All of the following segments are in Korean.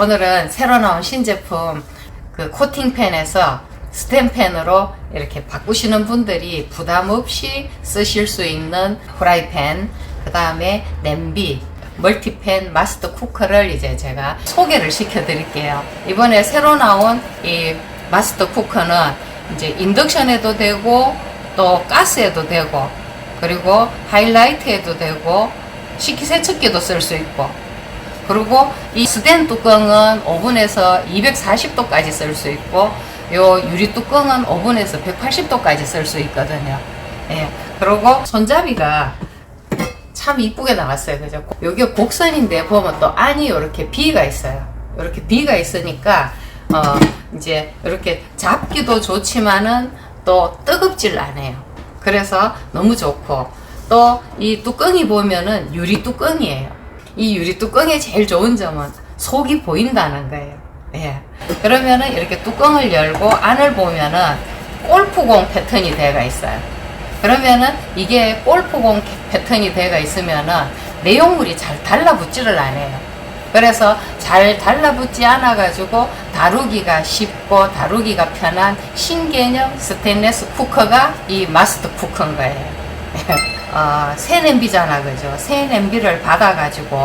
오늘은 새로 나온 신제품 그 코팅펜에서 스텐펜으로 이렇게 바꾸시는 분들이 부담 없이 쓰실 수 있는 프라이팬, 그 다음에 냄비, 멀티팬 마스터 쿠커를 이제 제가 소개를 시켜 드릴게요. 이번에 새로 나온 이 마스터 쿠커는 이제 인덕션에도 되고 또 가스에도 되고 그리고 하이라이트에도 되고 식기세척기도 쓸 수 있고 그리고 이 스텐 뚜껑은 오븐에서 240도까지 쓸 수 있고 요 유리 뚜껑은 오븐에서 180도까지 쓸 수 있거든요. 예. 그리고 손잡이가 참 이쁘게 나왔어요. 그죠? 여기 곡선인데 보면 또 안이 이렇게 비가 있어요. 이렇게 비가 있으니까 어 이제 이렇게 잡기도 좋지만은 또 뜨겁질 않아요. 그래서 너무 좋고 또 이 뚜껑이 보면은 유리 뚜껑이에요. 이 유리 뚜껑의 제일 좋은 점은 속이 보인다는 거예요. 예. 그러면은 이렇게 뚜껑을 열고 안을 보면은 골프공 패턴이 되어 있어요. 그러면은 이게 골프공 패턴이 되어 있으면은 내용물이 잘 달라붙지를 않아요. 그래서 잘 달라붙지 않아 가지고 다루기가 쉽고 다루기가 편한 신개념 스테인레스 쿠커가 이 마스터 쿠커인 거예요. 어, 새 냄비잖아, 그죠? 새 냄비를 받아 가지고,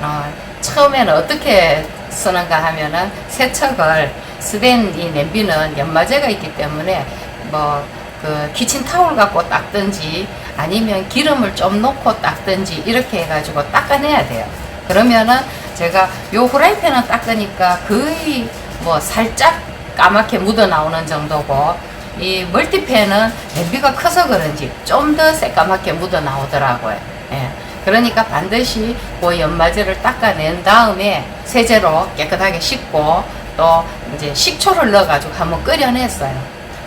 어, 처음에는 어떻게 쓰는가 하면은 세척을 스덴 이 냄비는 연마제가 있기 때문에 뭐 그 키친 타올 갖고 닦든지 아니면 기름을 좀 넣고 닦든지 이렇게 해가지고 닦아내야 돼요. 그러면은 제가 요 후라이팬은 닦으니까 거의 뭐 살짝 까맣게 묻어 나오는 정도고 이 멀티팬은 냄비가 커서 그런지 좀 더 새까맣게 묻어 나오더라고요. 예. 그러니까 반드시 그 연마제를 닦아낸 다음에 세제로 깨끗하게 씻고 또 이제 식초를 넣어가지고 한번 끓여냈어요.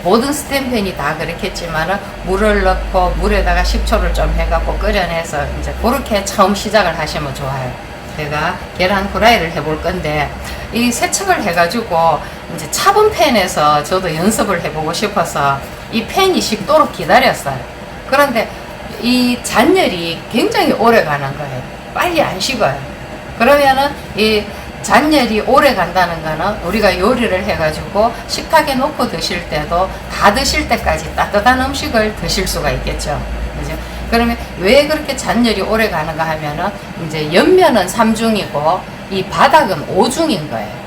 모든 스텐팬이 다 그렇겠지만은 물을 넣고 물에다가 식초를 좀 해갖고 끓여내서 이제 그렇게 처음 시작을 하시면 좋아요. 제가 계란 후라이를 해볼 건데 이 세척을 해가지고 이제 차분 팬에서 저도 연습을 해보고 싶어서 이 팬이 식도록 기다렸어요. 그런데 이 잔열이 굉장히 오래 가는 거예요. 빨리 안 식어요. 그러면은 이 잔열이 오래 간다는 거는 우리가 요리를 해가지고 식탁에 놓고 드실 때도 다 드실 때까지 따뜻한 음식을 드실 수가 있겠죠. 그죠? 그러면 왜 그렇게 잔열이 오래 가는가 하면은 이제 옆면은 3중이고 이 바닥은 5중인 거예요.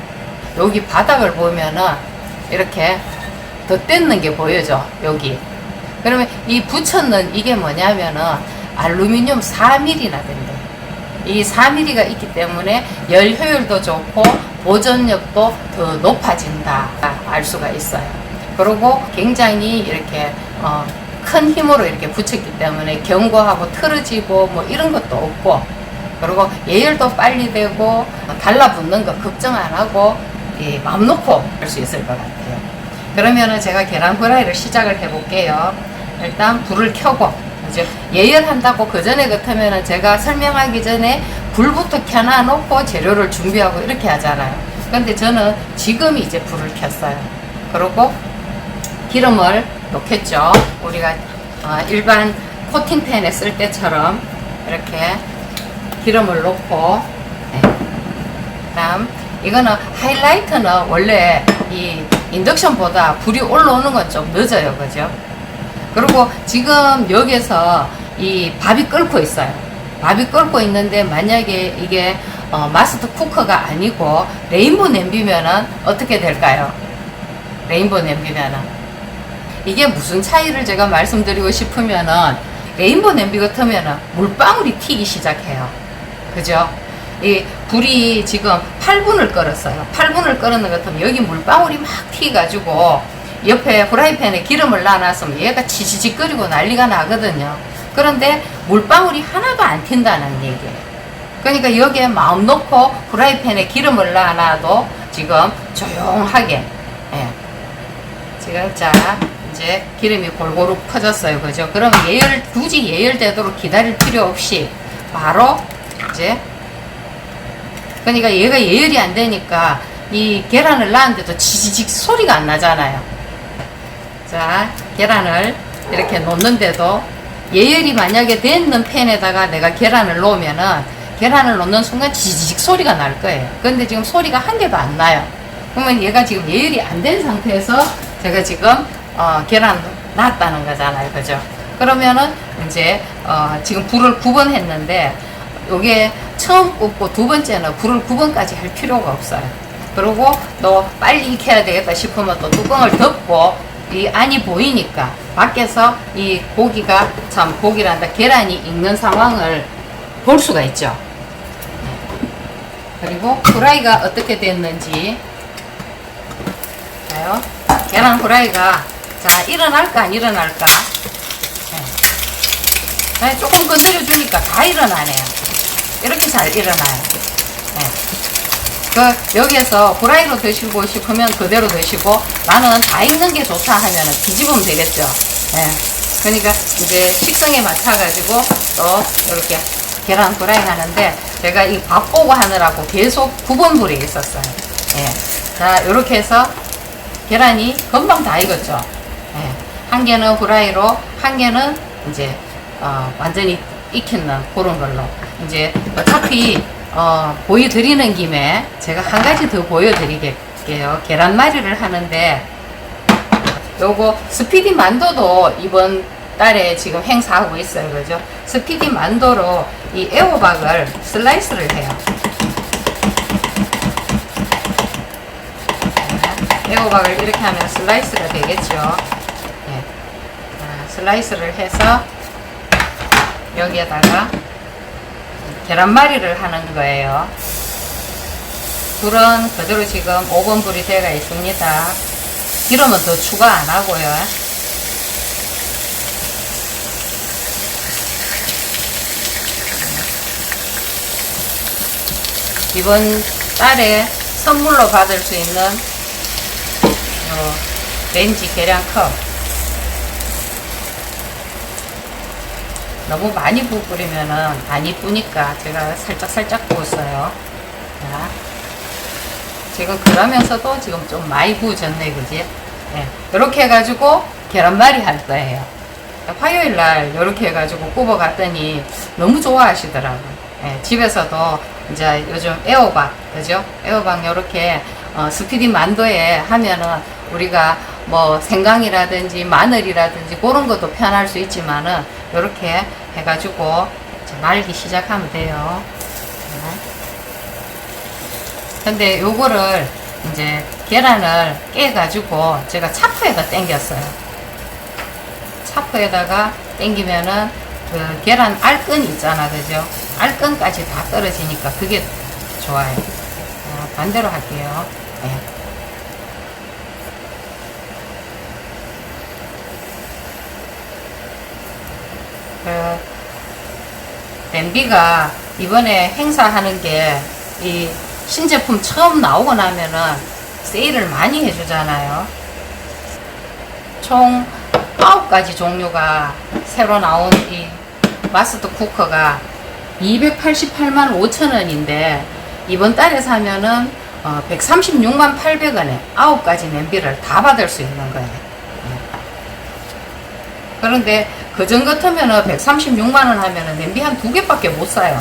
여기 바닥을 보면은 이렇게 덧댔는 게 보여져. 여기. 그러면 이 붙였는 이게 뭐냐면은 알루미늄 4mm나 된대. 이 4mm가 있기 때문에 열 효율도 좋고 보존력도 더 높아진다 알 수가 있어요. 그리고 굉장히 이렇게 어, 큰 힘으로 이렇게 붙였기 때문에 경고하고 틀어지고 뭐 이런 것도 없고 그리고 예열도 빨리 되고 달라붙는 거 걱정 안 하고 예, 마음 놓고 할 수 있을 것 같아요. 그러면은 제가 계란 후라이를 시작을 해볼게요. 일단 불을 켜고 이제 예열한다고 그 전에 같으면은 제가 설명하기 전에 불부터 켜놔 놓고 재료를 준비하고 이렇게 하잖아요. 근데 저는 지금 이제 불을 켰어요. 그리고 기름을 넣겠죠. 우리가 어, 일반 코팅팬에 쓸 때처럼 이렇게 기름을 넣고 네. 그다음 이거는 하이라이트는 원래 이 인덕션보다 불이 올라오는 건 좀 늦어요. 그죠? 그리고 지금 여기서 이 밥이 끓고 있어요. 밥이 끓고 있는데 만약에 이게 어, 마스터 쿠커가 아니고 레인보 냄비면은 어떻게 될까요? 레인보 냄비면은 이게 무슨 차이를 제가 말씀드리고 싶으면은 레인보 냄비 같으면은 물방울이 튀기 시작해요. 그죠? 이 불이 지금 8분을 끓었어요. 8분을 끓는 것 같으면 여기 물방울이 막 튀가지고 옆에 프라이팬에 기름을 놔놨으면 얘가 치치치 끓이고 난리가 나거든요. 그런데 물방울이 하나도 안 튄다는 얘기예요. 그러니까 여기에 마음 놓고 프라이팬에 기름을 놔놔도 지금 조용하게 예. 지금 자 이제 기름이 골고루 퍼졌어요. 그죠? 그럼 예열 굳이 예열되도록 기다릴 필요 없이 바로 이제 그러니까 얘가 예열이 안 되니까 이 계란을 낳았는데도 지지직 소리가 안 나잖아요. 자, 계란을 이렇게 놓는데도 예열이 만약에 되는 팬에다가 내가 계란을 놓으면은 계란을 넣는 순간 지지직 소리가 날 거예요. 그런데 지금 소리가 한 개도 안 나요. 그러면 얘가 지금 예열이 안 된 상태에서 제가 지금 어, 계란 놨다는 거잖아요. 그죠? 그러면은 이제 어, 지금 불을 9번 했는데 요게 처음 굽고 두 번째는 불을 9번까지 할 필요가 없어요. 그리고 또 빨리 익혀야 되겠다 싶으면 또 뚜껑을 덮고 이 안이 보이니까 밖에서 이 고기가 참 고기란다 계란이 익는 상황을 볼 수가 있죠. 그리고 후라이가 어떻게 됐는지 봐요. 계란 후라이가 자 일어날까 안 일어날까 네. 네, 조금 건드려 주니까 다 일어나네요. 이렇게 잘 일어나요. 네. 그 여기에서 후라이로 드시고 싶으면 그대로 드시고 나는 다 익는 게 좋다 하면은 뒤집으면 되겠죠. 예. 그러니까 이제 식성에 맞춰가지고 또 이렇게 계란 후라이 하는데 제가 이 밥 보고 하느라고 계속 9번 불에 있었어요. 예. 자 이렇게 해서 계란이 금방 다 익었죠. 예. 한 개는 후라이로 한 개는 이제 어, 완전히 익혔는 그런 걸로 이제 어차피 어, 보여드리는 김에 제가 한 가지 더 보여드리게요. 계란말이를 하는데 요거 스피디 만도도 이번 달에 지금 행사하고 있어요. 그죠? 스피디 만도로 이 애호박을 슬라이스를 해요. 네, 애호박을 이렇게 하면 슬라이스가 되겠죠. 예. 자, 슬라이스를 해서 여기에다가 계란말이를 하는 거예요. 불은 그대로 지금 5번 불이 되어 있습니다. 기름은 더 추가 안 하고요. 이번 달에 선물로 받을 수 있는 요 렌지 계량컵 너무 많이 부어 끓이면은 안 이쁘니까 제가 살짝 살짝 부었어요. 자, 지금 그러면서도 지금 좀 많이 부어졌네, 그지? 네, 이렇게 해가지고 계란말이 할 거예요. 화요일 날 이렇게 해가지고 굽어갔더니 너무 좋아하시더라고요. 예, 집에서도 이제 요즘 애호박, 그죠? 애호박 이렇게 어, 스피디 만도에 하면은 우리가 뭐 생강이라든지 마늘이라든지 그런 것도 편할 수 있지만은 이렇게 해가지고 말기 시작하면 돼요. 네. 근데 요거를 이제 계란을 깨가지고 제가 차프에다 땡겼어요. 차프에다가 땡기면은 그 계란 알끈 있잖아, 그죠? 알끈까지 다 떨어지니까 그게 좋아요. 자, 반대로 할게요. 네. 그 냄비가 이번에 행사하는 게 이 신제품 처음 나오고 나면은 세일을 많이 해주잖아요. 총 9가지 종류가 새로 나온 이 마스터 쿠커가 288만 5천 원인데 이번 달에 사면은 어 136만 800원에 9가지 냄비를 다 받을 수 있는 거예요. 예. 그런데 그전 같으면은 136만 원 하면은 냄비 한 두 개밖에 못 사요.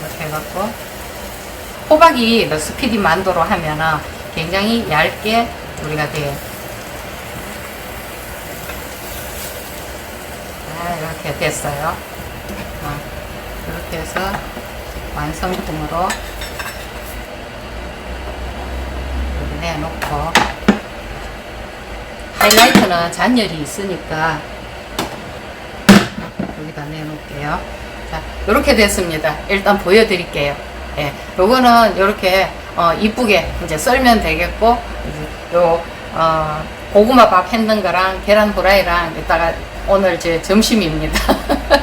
이렇게 해갖고 호박이 그 스피디 만도로 하면은 굉장히 얇게 우리가 돼요. 아, 이렇게 됐어요. 어, 이렇게 해서 완성품으로 내놓고 하이라이트는 잔열이 있으니까 여기다 내놓을게요. 자, 이렇게 됐습니다. 일단 보여드릴게요. 예, 요거는 이렇게 어, 이쁘게 이제 썰면 되겠고, 요 어, 고구마 밥 했는 거랑 계란 후라이랑 이따가 오늘 제 점심입니다.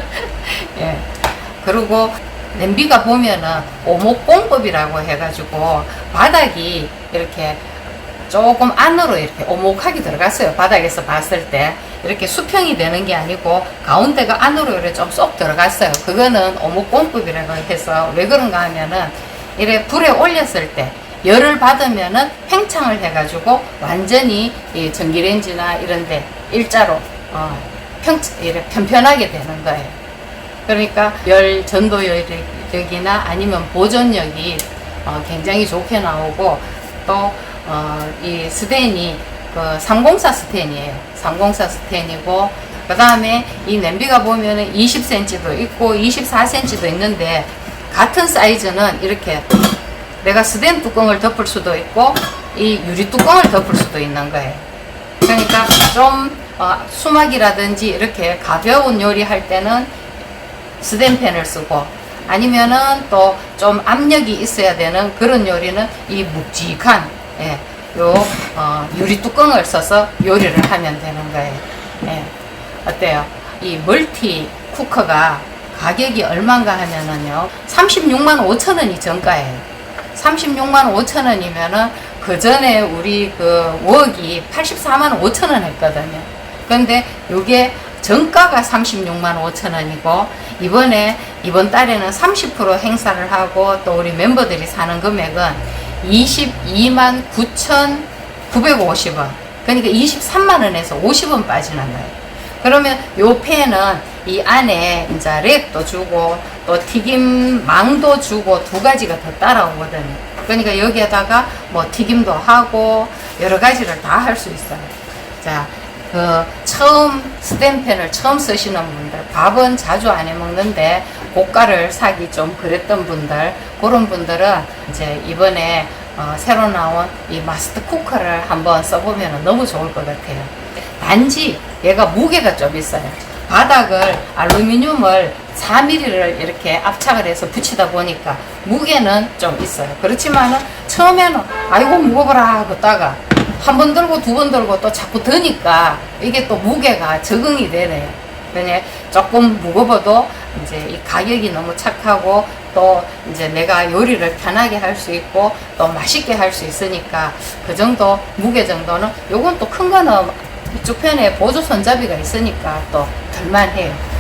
예. 그리고 냄비가 보면은 오목공법이라고 해가지고 바닥이 이렇게 조금 안으로 이렇게 오목하게 들어갔어요. 바닥에서 봤을 때. 이렇게 수평이 되는 게 아니고 가운데가 안으로 이렇게 좀 쏙 들어갔어요. 그거는 오목공법이라고 해서 왜 그런가 하면은 이래 불에 올렸을 때 열을 받으면은 팽창을 해가지고 완전히 이 전기레인지나 이런데 일자로 어, 평, 이렇게 편편하게 되는 거예요. 그러니까 열 전도력이나 아니면 보존력이 어, 굉장히 좋게 나오고 또 어, 이 스텐이 그 304 스텐이에요. 304 스텐이고 그 다음에 이 냄비가 보면은 20cm도 있고 24cm도 있는데 같은 사이즈는 이렇게 내가 스텐 뚜껑을 덮을 수도 있고 이 유리 뚜껑을 덮을 수도 있는 거예요. 그러니까 좀 어, 수막이라든지 이렇게 가벼운 요리 할 때는 스텐팬을 쓰고 아니면은 또 좀 압력이 있어야 되는 그런 요리는 이 묵직한 예, 요 어, 유리 뚜껑을 써서 요리를 하면 되는 거예요. 예. 어때요? 이 멀티 쿠커가 가격이 얼마인가 하면은요 36만 5천 원이 정가예요. 36만 5천 원이면은 그 전에 우리 그 웍이 84만 5천 원 했거든요. 근데 요게 정가가 36만 5천 원이고 이번에 이번 달에는 30% 행사를 하고 또 우리 멤버들이 사는 금액은 22만 9천 950원. 그러니까 23만 원에서 50원 빠지는 거예요. 그러면 요 팬은 이 안에 이제 랩도 주고 또 튀김 망도 주고 두 가지가 더 따라오거든요. 그러니까 여기에다가 뭐 튀김도 하고 여러 가지를 다 할 수 있어요. 자, 그 처음 스탬펜을 처음 쓰시는 분들 밥은 자주 안 해 먹는데 고가를 사기 좀 그랬던 분들 그런 분들은 이제 이번에 어, 새로 나온 이 마스터 쿠커를 한번 써보면 너무 좋을 것 같아요. 단지 얘가 무게가 좀 있어요. 바닥을 알루미늄을 4mm를 이렇게 압착을 해서 붙이다 보니까 무게는 좀 있어요. 그렇지만은 처음에는 아이고 무거워라 하고 다가 한 번 들고 두 번 들고 또 자꾸 드니까 이게 또 무게가 적응이 되네요. 그냥 조금 무거워도 이제 이 가격이 너무 착하고 또 이제 내가 요리를 편하게 할 수 있고 또 맛있게 할 수 있으니까 그 정도 무게 정도는 요건 또 큰 거는 이쪽 편에 보조 손잡이가 있으니까 또 덜만 해요.